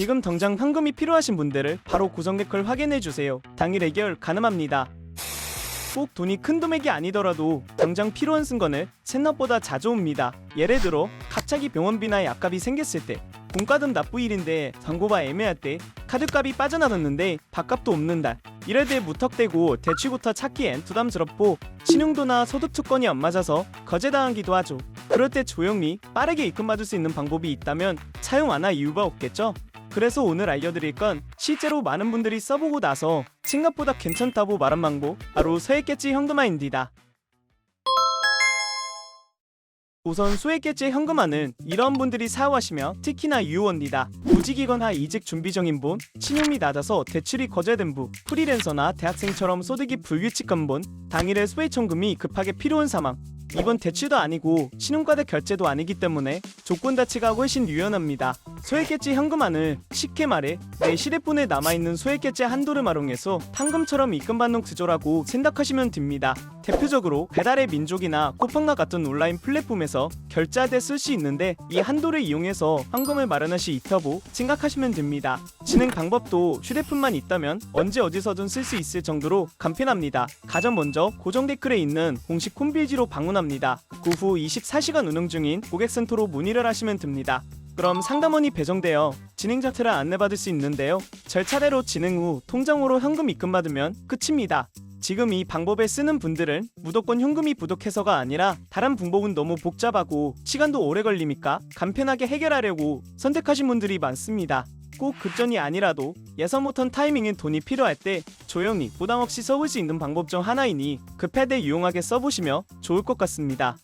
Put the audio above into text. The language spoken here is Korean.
지금 당장 현금이 필요하신 분들을 바로 구성 댓글 확인해 주세요. 당일 해결 가능합니다. 꼭 돈이 큰 금액이 아니더라도 당장 필요한 순간을 생각보다 자주 옵니다. 예를 들어 갑자기 병원비나 약값이 생겼을 때 공과금 납부일인데 잔고가 애매할 때 카드값이 빠져나갔는데 밥값도 없는 달 이럴 때 무턱대고 대출부터 찾기엔 부담스럽고 신용도나 소득 조건이 안 맞아서 거제당하기도 하죠. 그럴 때 조용히 빠르게 입금받을 수 있는 방법이 있다면 사용 안 할 이유가 없겠죠? 그래서 오늘 알려드릴 건 실제로 많은 분들이 써보고 나서 생각보다 괜찮다고 말한 방법 바로 소액결제 현금화입니다. 우선 소액결제 현금화는 이런 분들이 사용하시며 특히나 유효합니다. 구직이거나 이직 준비 중인 분, 신용이 낮아서 대출이 거절된 분, 프리랜서나 대학생처럼 소득이 불규칙한 분, 당일에 소액천금이 급하게 필요한 상황, 이번 대출도 아니고 신용카드 결제도 아니기 때문에 조건 자체가 훨씬 유연합니다. 소액결제 현금화는 쉽게 말해 내 휴대폰에 남아있는 소액결제 한도를 활용해서 현금처럼 입금받는 구조라고 생각하시면 됩니다. 대표적으로 배달의 민족이나 쿠팡나 같은 온라인 플랫폼에서 결제할 때 쓸 수 있는데 이 한도를 이용해서 마련할 수 있다고 생각하시면 됩니다. 진행 방법도 휴대폰만 있다면 언제 어디서든 쓸 수 있을 정도로 간편합니다. 가장 먼저 고정 댓글에 있는 공식 홈페이지로 방문합니다. 그 후 24시간 운영 중인 고객센터로 문의를 하시면 됩니다. 그럼 상담원이 배정되어 진행 자체를 안내받을 수 있는데요. 절차대로 진행 후 통장으로 현금 입금받으면 끝입니다. 지금 이 방법을 쓰는 분들은 무조건 현금이 부족해서가 아니라 다른 방법은 너무 복잡하고 시간도 오래 걸리니까 간편하게 해결하려고 선택하신 분들이 많습니다. 꼭 급전이 아니라도 예상 못한 타이밍에 돈이 필요할 때 조용히 부담 없이 써볼 수 있는 방법 중 하나이니 급할 때 유용하게 써보시면 좋을 것 같습니다.